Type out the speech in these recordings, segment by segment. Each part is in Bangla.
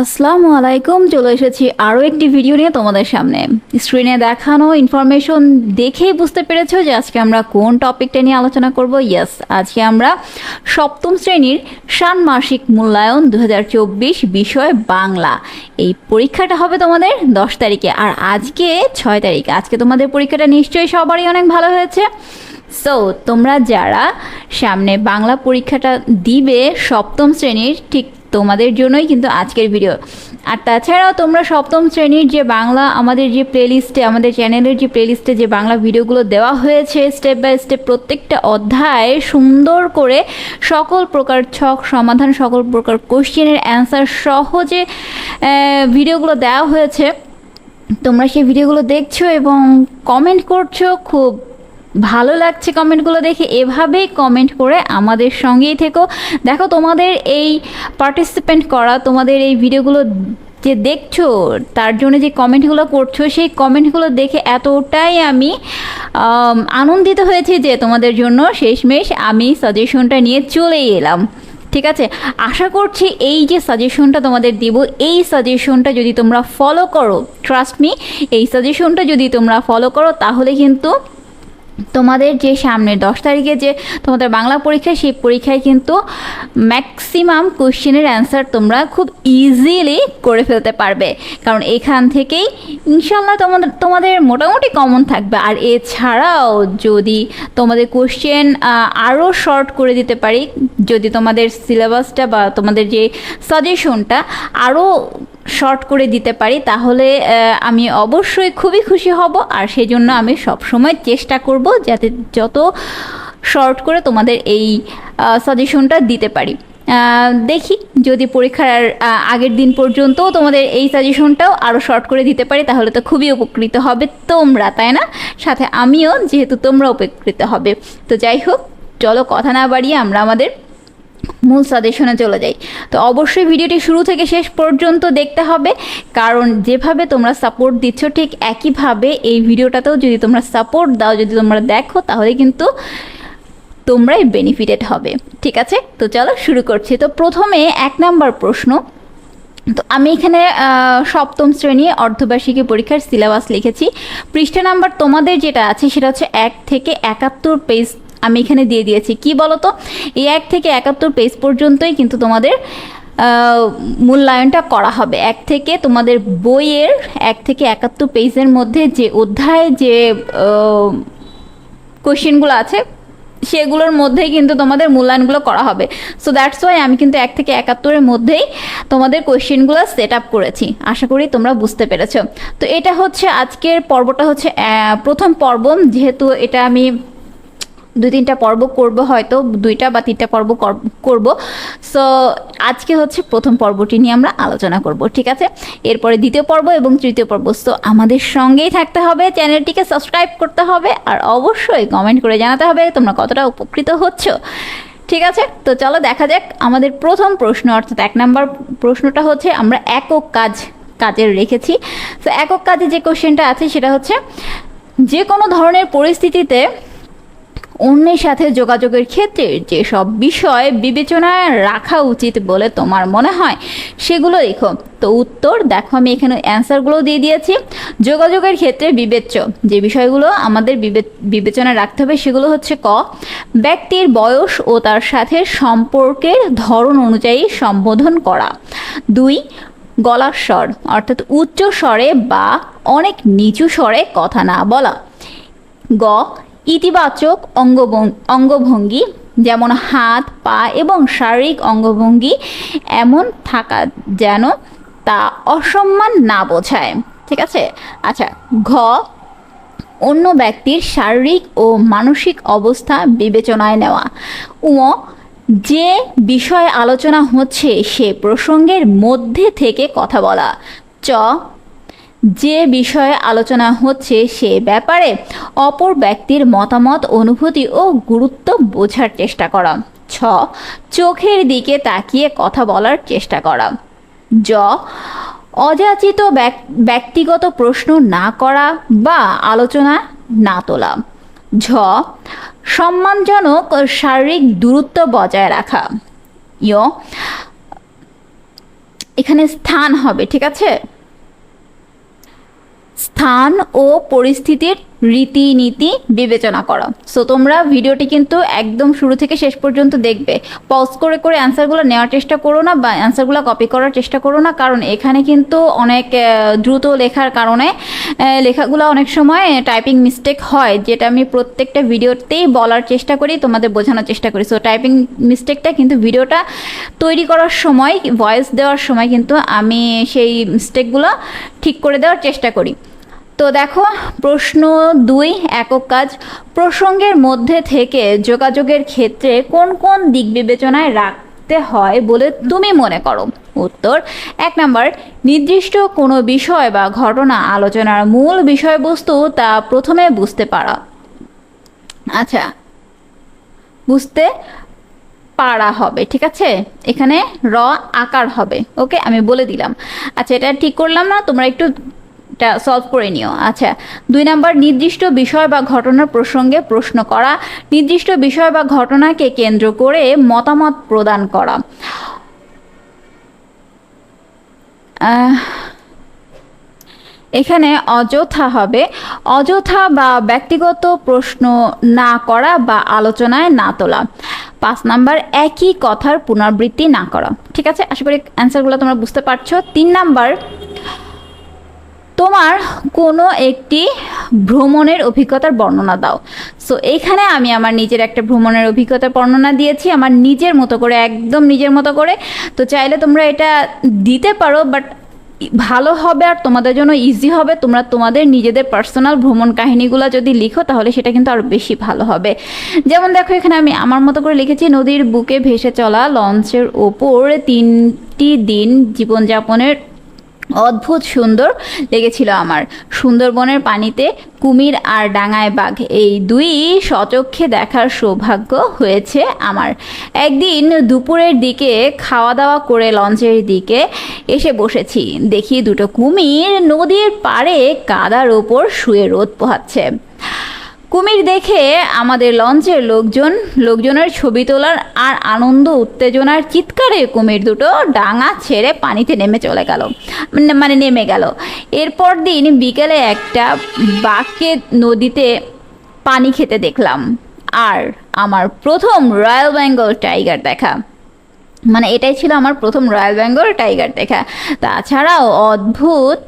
আসসালামু আলাইকুম, চলে এসেছি আরও একটি ভিডিও নিয়ে তোমাদের সামনে। স্ক্রিনে দেখানো ইনফরমেশন দেখেই বুঝতে পেরেছ যে আজকে আমরা কোন টপিকটা নিয়ে আলোচনা করব। ইয়েস আজকে আমরা সপ্তম শ্রেণির ষান্মাসিক মূল্যায়ন দুহাজার চব্বিশ বিষয় বাংলা। এই পরীক্ষাটা হবে তোমাদের দশ তারিখে, আর আজকে ছয় তারিখ। আজকে তোমাদের পরীক্ষাটা নিশ্চয়ই সবারই অনেক ভালো হয়েছে। সো তোমরা যারা সামনে বাংলা পরীক্ষাটা দিবে সপ্তম শ্রেণির, ঠিক তোমাদের জন্যই কিন্তু আজকের ভিডিও আর তাছাড়াও তোমরা সপ্তম শ্রেণির যে বাংলা আমাদের যে প্লেলিস্টে আমাদের চ্যানেলের যে প্লেলিস্টে যে বাংলা ভিডিওগুলো দেওয়া হয়েছে স্টেপ বাই স্টেপ প্রত্যেকটা অধ্যায় সুন্দর করে সকল প্রকার ছক সমাধান, সকল প্রকার কোশ্চেনের অ্যান্সার সহজে ভিডিওগুলো দেওয়া হয়েছে, তোমরা সেই ভিডিওগুলো দেখছ এবং কমেন্ট করছ, খুব ভালো লাগছে কমেন্টগুলো দেখে, এভাবেই কমেন্ট করে আমাদের সঙ্গেই থেকো। দেখো তোমাদের এই পার্টিসিপেন্ট করা, তোমাদের এই ভিডিওগুলো যে দেখছ, তার জন্য যে কমেন্টগুলো করছ, সেই কমেন্টগুলো দেখে এতটাই আমি আনন্দিত হয়েছি যে তোমাদের জন্য শেষমেশ আমি সাজেশনটা নিয়ে চলেই এলাম। ঠিক আছে? আশা করছি এই যে সাজেশনটা তোমাদের দিব, এই সাজেশনটা যদি তোমরা ফলো করো ট্রাস্ট মি এই সাজেশনটা যদি তোমরা ফলো করো, তাহলে কিন্তু তোমাদের যে সামনে দশ তারিখে যে তোমাদের বাংলা পরীক্ষা, সেই পরীক্ষায় কিন্তু ম্যাক্সিমাম কোশ্চেনের অ্যান্সার তোমরা খুব ইজিলি করে ফেলতে পারবে। কারণ এখান থেকেই ইনশাল্লাহ তোমাদের তোমাদের মোটামুটি কমন থাকবে। আর এছাড়াও যদি তোমাদের কোশ্চেন আরও শর্ট করে দিতে পারি, যদি তোমাদের সিলেবাসটা বা তোমাদের যে সাজেশনটা আরও শর্ট করে দিতে পারি, তাহলে আমি অবশ্যই খুবই খুশি হব আর সেই জন্য আমি সবসময় চেষ্টা করব যাতে যত শর্ট করে তোমাদের এই সাজেশনটা দিতে পারি। দেখি, যদি পরীক্ষার আগের দিন পর্যন্ত তোমাদের এই সাজেশনটাও আরও শর্ট করে দিতে পারি, তাহলে তো খুবই উপকৃত হবে তোমরা, তাই না? সাথে আমিও, যেহেতু তোমরা উপকৃত হবে। তো যাই হোক, চলো কথা না বাড়িয়ে আমরা আমাদের মূল সাজেশনে চলে যাই। তো অবশ্যই ভিডিওটি শুরু থেকে শেষ পর্যন্ত দেখতে হবে। কারণ যেভাবে তোমরা সাপোর্ট দিচ্ছ, ঠিক একইভাবে এই ভিডিওটাতেও যদি তোমরা সাপোর্ট দাও, যদি তোমরা দেখো, তাহলে কিন্তু তোমরাই বেনিফিটেড হবে। ঠিক আছে? তো চলো শুরু করছি। তো প্রথমে এক নাম্বার প্রশ্ন। তো আমি এখানে সপ্তম শ্রেণি অর্ধবার্ষিকী পরীক্ষার সিলেবাস লিখেছি। পৃষ্ঠা নাম্বার তোমাদের যেটা আছে, সেটা হচ্ছে এক থেকে একাত্তর পেজ আমি এখানে দিয়ে দিয়েছি। কি বলো তো এই এক থেকে একাত্তর পেজ পর্যন্তই কিন্তু তোমাদের মূল্যায়নটা করা হবে। এক থেকে তোমাদের বইয়ের এক থেকে একাত্তর পেজের মধ্যে যে অধ্যায়, যে কোশ্চেনগুলো আছে, সেগুলোর মধ্যেই কিন্তু তোমাদের মূল্যায়নগুলো করা হবে। সো দ্যাটস ওয়াই আমি কিন্তু এক থেকে একাত্তরের মধ্যেই তোমাদের কোশ্চেনগুলো সেট আপ করেছি। আশা করি তোমরা বুঝতে পেরেছ। তো এটা হচ্ছে আজকের পর্বটা হচ্ছে প্রথম পর্ব। যেহেতু এটা আমি দুই তিনটা পর্ব করব হয়তো, দুইটা বা তিনটা পর্ব কর- করব। সো আজকে হচ্ছে প্রথম পর্বটি নিয়ে আমরা আলোচনা করব, ঠিক আছে? এরপরে দ্বিতীয় পর্ব এবং তৃতীয় পর্ব। সো আমাদের সঙ্গেই থাকতে হবে, চ্যানেলটিকে সাবস্ক্রাইব করতে হবে, আর অবশ্যই কমেন্ট করে জানাতে হবে তোমরা কতটা উপকৃত হচ্ছ। ঠিক আছে? তো চলো দেখা যাক আমাদের প্রথম প্রশ্ন, অর্থাৎ এক নাম্বার প্রশ্নটা হচ্ছে, আমরা একক কাজ, কাজের রেখেছি। তো একক কাজে যে কোশ্চেনটা আছে সেটা হচ্ছে, যে কোনো ধরনের পরিস্থিতিতে অন্যের সাথে যোগাযোগের ক্ষেত্রে যেসব বিষয় বিবেচনায় রাখা উচিত বলে তোমার মনে হয়, সেগুলো লেখো তো উত্তর, দেখো আমি এখানে অ্যান্সারগুলো দিয়ে দিয়েছি। যোগাযোগের ক্ষেত্রে বিবেচ্য, যে বিষয়গুলো আমাদের বিবে- বিবেচনায় রাখতে হবে সেগুলো হচ্ছে ক, ব্যক্তির বয়স ও তার সাথে সম্পর্কের ধরন অনুযায়ী সম্বোধন করা। দুই, গলার স্বর, অর্থাৎ উচ্চ স্বরে বা অনেক নিচু স্বরে কথা না বলা। গ ইতিবাচক অঙ্গভঙ্গি যেমন হাত, পা এবং শারীরিক অঙ্গভঙ্গি এমন থাকা যেন তা অসম্মান না বোঝায়। ঠিক আছে? আচ্ছা ঘ, অন্য ব্যক্তির শারীরিক ও মানসিক অবস্থা বিবেচনায় নেওয়া। উ, যে বিষয়ে আলোচনা হচ্ছে সে প্রসঙ্গের মধ্যে থেকে কথা বলা। চ যে বিষয়ে আলোচনা হচ্ছে সে ব্যাপারে অপর ব্যক্তির মতামত, অনুভূতি ও গুরুত্ব বোঝার চেষ্টা করা। ছ, চোখের দিকে তাকিয়ে কথা বলার চেষ্টা করা। জ, অযাচিত ব্যক- ব্যক্তিগত প্রশ্ন না করা বা আলোচনা না তোলা। ঝ, সম্মানজনক শারীরিক দূরত্ব বজায় রাখা। ইয় এখানে স্থান হবে, ঠিক আছে? স্থান ও পরিস্থিতির রীতিনীতি বিবেচনা করো। সো তোমরা ভিডিওটি কিন্তু একদম শুরু থেকে শেষ পর্যন্ত দেখবে। পজ করে করে অ্যান্সারগুলো নেওয়ার চেষ্টা করো না বা অ্যান্সারগুলো কপি করার চেষ্টা করো না, কারণ এখানে কিন্তু অনেক দ্রুত লেখার কারণে লেখাগুলো অনেক সময় টাইপিং মিস্টেক হয়, যেটা আমি প্রত্যেকটা ভিডিওতেই বলার চেষ্টা করি, তোমাদের বোঝানোর চেষ্টা করি। সো টাইপিং মিস্টেকটা কিন্তু ভিডিওটা তৈরি করার সময় ভয়েস দেওয়ার সময় কিন্তু আমি সেই মিস্টেকগুলো ঠিক করে দেওয়ার চেষ্টা করি। তো দেখো, প্রশ্ন দুই, একক কাজ। প্রসঙ্গের মধ্যে থেকে যোগাযোগের ক্ষেত্রে কোন কোন দিক বিবেচনায় রাখতে হয় বলে তুমি মনে করো? উত্তর, এক নাম্বার, নির্দিষ্ট কোনো বিষয় বা ঘটনা আলোচনার মূল বিষয়বস্তু তা প্রথমে বুঝতে পারা। আচ্ছা বুঝতে পারা হবে, ঠিক আছে? এখানে র, আকার হবে, ওকে? আমি বলে দিলাম। আচ্ছা এটা ঠিক করলাম না, তোমরা একটু এটা সলভ করে নিও। আচ্ছা দুই নাম্বার, নির্দিষ্ট বিষয় বা ঘটনার প্রসঙ্গে প্রশ্ন করা। নির্দিষ্ট বিষয় বা ঘটনাকে কেন্দ্র করে মতামত প্রদান করা। এখানে অযথা হবে। অযথা বা ব্যক্তিগত প্রশ্ন না করা বা আলোচনায় না তোলা। পাঁচ নাম্বার, একই কথার পুনরাবৃত্তি না করা। ঠিক আছে? আশা করি অ্যান্সারগুলো তোমরা বুঝতে পারছ। তিন নাম্বার তোমার কোনো একটি ভ্রমণের অভিজ্ঞতার বর্ণনা দাও। সো এইখানে আমি আমার নিজের একটা ভ্রমণের অভিজ্ঞতার বর্ণনা দিয়েছি, আমার নিজের মতো করে, একদম নিজের মতো করে। তো চাইলে তোমরা এটা দিতে পারো বাট ভালো হবে আর তোমাদের জন্য ইজি হবে। তোমরা তোমাদের নিজেদের পার্সোনাল ভ্রমণ কাহিনীগুলো যদি লিখো, তাহলে সেটা কিন্তু আরও বেশি ভালো হবে। যেমন দেখো, এখানে আমি আমার মতো করে লিখেছি, নদীর বুকে ভেসে চলা লঞ্চের ওপর তিনটি দিন জীবনযাপনের অদ্ভুত সুন্দর লেগেছিল আমার। সুন্দরবনের পানিতে কুমির আর ডাঙায় বাঘ, এই দুই সচক্ষে দেখার সৌভাগ্য হয়েছে আমার। একদিন দুপুরের দিকে খাওয়া দাওয়া করে লঞ্চের দিকে এসে বসেছি। দেখি দুটো কুমির নদীর পাড়ে কাদার ওপর শুয়ে রোদ পোহাচ্ছে। কুমির দেখে আমাদের লঞ্চের লোকজন, লোকজনের ছবি তোলার আর আনন্দ, উত্তেজনার চিৎকারে কুমির দুটো ডাঙা ছেড়ে পানিতে নেমে চলে গেল। মানে মানে নেমে গেল। এরপর দিন বিকেলে একটা বাঘকে নদীতে পানি খেতে দেখলাম। আর আমার প্রথম রয়্যাল বেঙ্গল টাইগার দেখা। মানে এটাই ছিল আমার প্রথম রয়্যাল বেঙ্গল টাইগার দেখা। তাছাড়াও অদ্ভুত,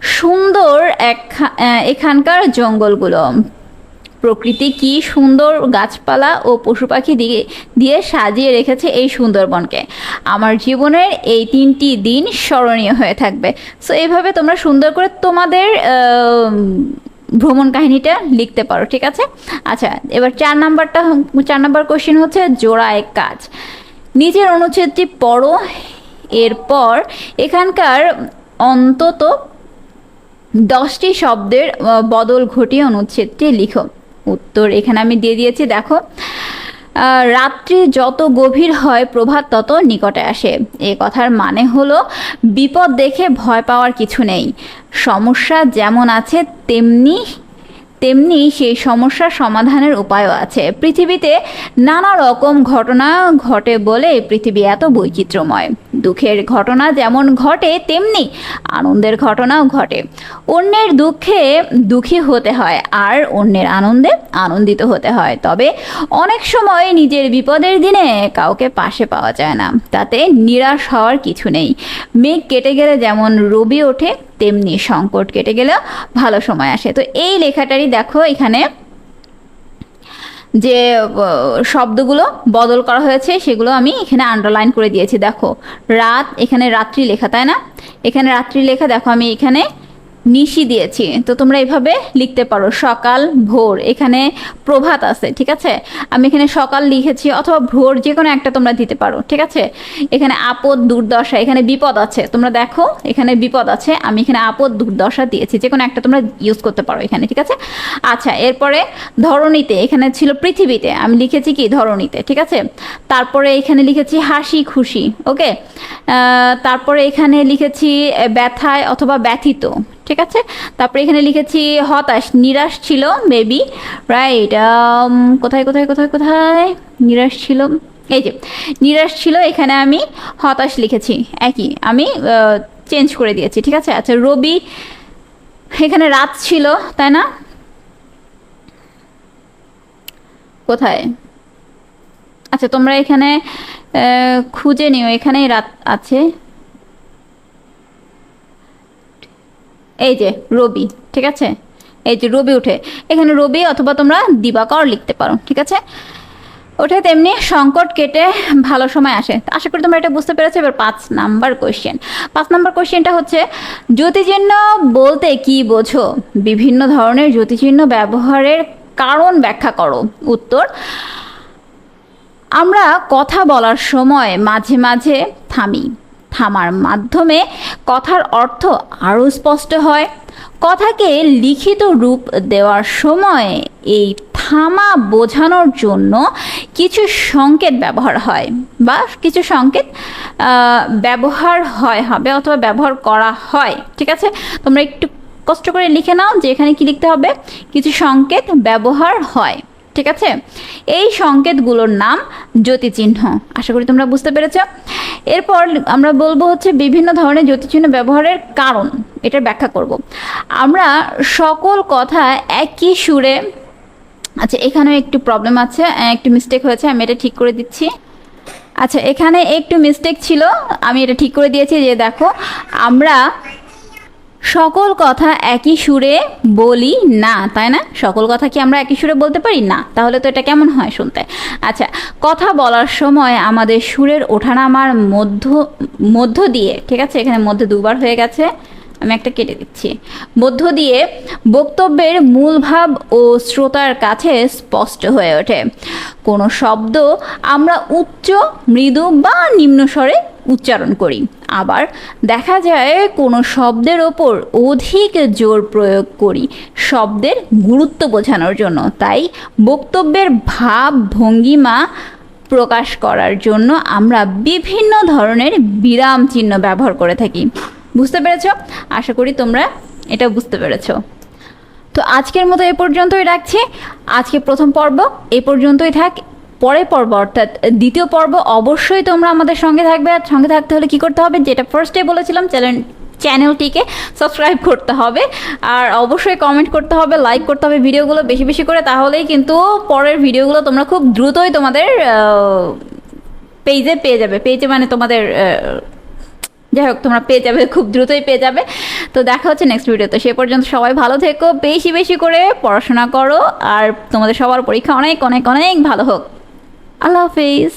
সুন্দর এক এখানকার জঙ্গলগুলো। প্রকৃতি কি সুন্দর গাছপালা ও পশু পাখি দিয়ে দিয়ে সাজিয়ে রেখেছে এই সুন্দরবনকে। আমার জীবনের এই তিনটি দিন স্মরণীয় হয়ে থাকবে। সো এইভাবে তোমরা সুন্দর করে তোমাদের ভ্রমণ কাহিনীটা লিখতে পারো, ঠিক আছে? আচ্ছা এবার চার নাম্বারটা চার নাম্বার কোশ্চেন হচ্ছে জোড়া এক কাজ। নিজের অনুচ্ছেদটি পড়ো, এরপর এখানকার অন্তত দশটি শব্দের বদল ঘটিয়ে অনুচ্ছেদটি লিখো। উত্তর এখানে আমি দিয়ে দিয়েছি, দেখো। রাত্রি যত গভীর হয়, প্রভাত তত নিকটে আসে। এ কথার মানে হলো, বিপদ দেখে ভয় পাওয়ার কিছু নেই। সমস্যা যেমন আছে, তেমনি তেমনি সেই সমস্যার সমাধানের উপায়ও আছে। পৃথিবীতে নানা রকম ঘটনা ঘটে বলে পৃথিবী এত বৈচিত্র্যময়। দুঃখের ঘটনা যেমন ঘটে, তেমনি আনন্দের ঘটনাও ঘটে। অন্যের দুঃখে দুঃখী হতে হয় আর অন্যের আনন্দে আনন্দিত হতে হয়। তবে অনেক সময় নিজের বিপদের দিনে কাউকে পাশে পাওয়া যায় না। তাতে নিরাশ হওয়ার কিছু নেই। মেঘ কেটে গেলে যেমন রবি ওঠে তেমনি সংকট কেটে গেলেও ভালো সময় আসে। তো এই লেখাটারই দেখো এখানে যে শব্দগুলো বদল করা হয়েছে, সেগুলো আমি এখানে আন্ডারলাইন করে দিয়েছি। দেখো, রাত, এখানে রাত্রি লেখা, তাই না? এখানে রাত্রি লেখা, দেখো আমি এখানে নিশি দিয়েছি। তো তোমরা এভাবে লিখতে পারো, সকাল ভোর। এখানে প্রভাত আছে, ঠিক আছে? আমি এখানে সকাল লিখেছি অথবা ভোর যে কোনো একটা তোমরা দিতে পারো, ঠিক আছে? এখানে আপদ, দুর্দশা, এখানে বিপদ আছে। তোমরা দেখো, এখানে বিপদ আছে। আমি এখানে আপদ, দুর্দশা দিয়েছি। যে কোনো একটা তোমরা ইউজ করতে পারো এখানে, ঠিক আছে? আচ্ছা এরপরে ধরণীতে, এখানে ছিল পৃথিবীতে। আমি লিখেছি কি? ধরণীতে, ঠিক আছে? তারপরে এখানে লিখেছি হাসি খুশি, ওকে? তারপরে এখানে লিখেছি ব্যথায় অথবা ব্যথিত। ঠিক আছে? তারপরে এখানে লিখেছি, হতাশ, নিরাশ ছিল মেবি রাইট কোথায় কোথায় কোথায় কোথায়? নিরাশ ছিল, এই যে, নিরাশ ছিল, এখানে আমি হতাশ লিখেছি, একই, আমি চেঞ্জ করে দিয়েছি, ঠিক আছে? আচ্ছা রবি, এখানে রাত ছিল, তাই না? কোথায়? আচ্ছা তোমরা এখানে খুঁজে নিও, এখানেই রাত আছে। এই যে রবি, ঠিক আছে? এই যে রবি উঠে। এখানে রবি অথবা তোমরা দিবাকর লিখতে পারো, ঠিক আছে? ওঠে তেমনি সংকট কেটে ভালো সময় আসে। আশা করি তোমরা এটা বুঝতে পেরেছ। এবার পাঁচ নাম্বার কোয়েশ্চেন পাঁচ নাম্বার কোয়েশ্চেনটা হচ্ছে, জ্যোতিচিহ্ন বলতে কি বোঝো? বিভিন্ন ধরনের জ্যোতিচিহ্ন ব্যবহারের কারণ ব্যাখ্যা করো। উত্তর, আমরা কথা বলার সময় মাঝে মাঝে থামি। থামার মাধ্যমে কথার অর্থ আরও স্পষ্ট হয়। কথাকে লিখিত রূপ দেওয়ার সময় এই থামা বোঝানোর জন্য কিছু সংকেত ব্যবহার হয় বা কিছু সংকেত ব্যবহার হয়, হবে অথবা ব্যবহার করা হয়। ঠিক আছে? তোমরা একটু কষ্ট করে লিখে নাও যে এখানে কি লিখতে হবে। কিছু সংকেত ব্যবহার হয়। ঠিক আছে? এই সংকেতগুলোর নাম জ্যোতিচিহ্ন। আশা করি তোমরা বুঝতে পেরেছ। এরপর আমরা বলব হচ্ছে বিভিন্ন ধরনের জ্যোতিচিহ্ন ব্যবহারের কারণ। এটার ব্যাখ্যা করব। আমরা সকল কথা একই সুরে আচ্ছা এখানেও একটু প্রবলেম আছে একটু মিস্টেক হয়েছে, আমি এটা ঠিক করে দিচ্ছি। আচ্ছা এখানে একটু মিস্টেক ছিল, আমি এটা ঠিক করে দিয়েছি যে দেখো, আমরা সকল কথা একই সুরে বলি না, তাই না? সকল কথা কি আমরা একই সুরে বলতে পারি? না। তাহলে তো এটা কেমন হয় শুনতে? আচ্ছা কথা বলার সময় আমাদের সুরের ওঠানামার মধ্য মধ্য দিয়ে, ঠিক আছে? এখানে মধ্যে দুবার হয়ে গেছে, আমি একটা কেটে দিচ্ছি। মধ্য দিয়ে বক্তব্যের মূল ভাব ও শ্রোতার কাছে স্পষ্ট হয়ে ওঠে। কোনো শব্দ আমরা উচ্চ, মৃদু বা নিম্ন স্বরে উচ্চারণ করি। আবার দেখা যায় কোনো শব্দের ওপর অধিক জোর প্রয়োগ করি, শব্দের গুরুত্ব বোঝানোর জন্য। তাই বক্তব্যের ভাব ভঙ্গিমা প্রকাশ করার জন্য আমরা বিভিন্ন ধরনের বিরাম চিহ্ন ব্যবহার করে থাকি। বুঝতে পেরেছ? আশা করি তোমরা এটা বুঝতে পেরেছ। তো আজকের মতো এ পর্যন্তই রাখছি। আজকে প্রথম পর্ব, এ পর্যন্তই থাক। পরের পর্ব, অর্থাৎ দ্বিতীয় পর্ব অবশ্যই তোমরা আমাদের সঙ্গে থাকবে। আর সঙ্গে থাকতে হলে কি করতে হবে? যেটা ফার্স্টে বলেছিলাম চ্যানেল চ্যানেলটিকে সাবস্ক্রাইব করতে হবে। আর অবশ্যই কমেন্ট করতে হবে লাইক করতে হবে ভিডিওগুলো বেশি বেশি করে। তাহলেই কিন্তু পরের ভিডিওগুলো তোমরা খুব দ্রুতই তোমাদের পেজে পেয়ে যাবে। পেজে মানে তোমাদের যাই হোক, তোমরা পেয়ে যাবে, খুব দ্রুতই পেয়ে যাবে। তো দেখা হচ্ছে নেক্সট ভিডিওতে সে পর্যন্ত সবাই ভালো থেকো, বেশি বেশি করে পড়াশোনা করো। আর তোমাদের সবার পরীক্ষা অনেক অনেক অনেক ভালো হোক। আল্লাহ হাফিজ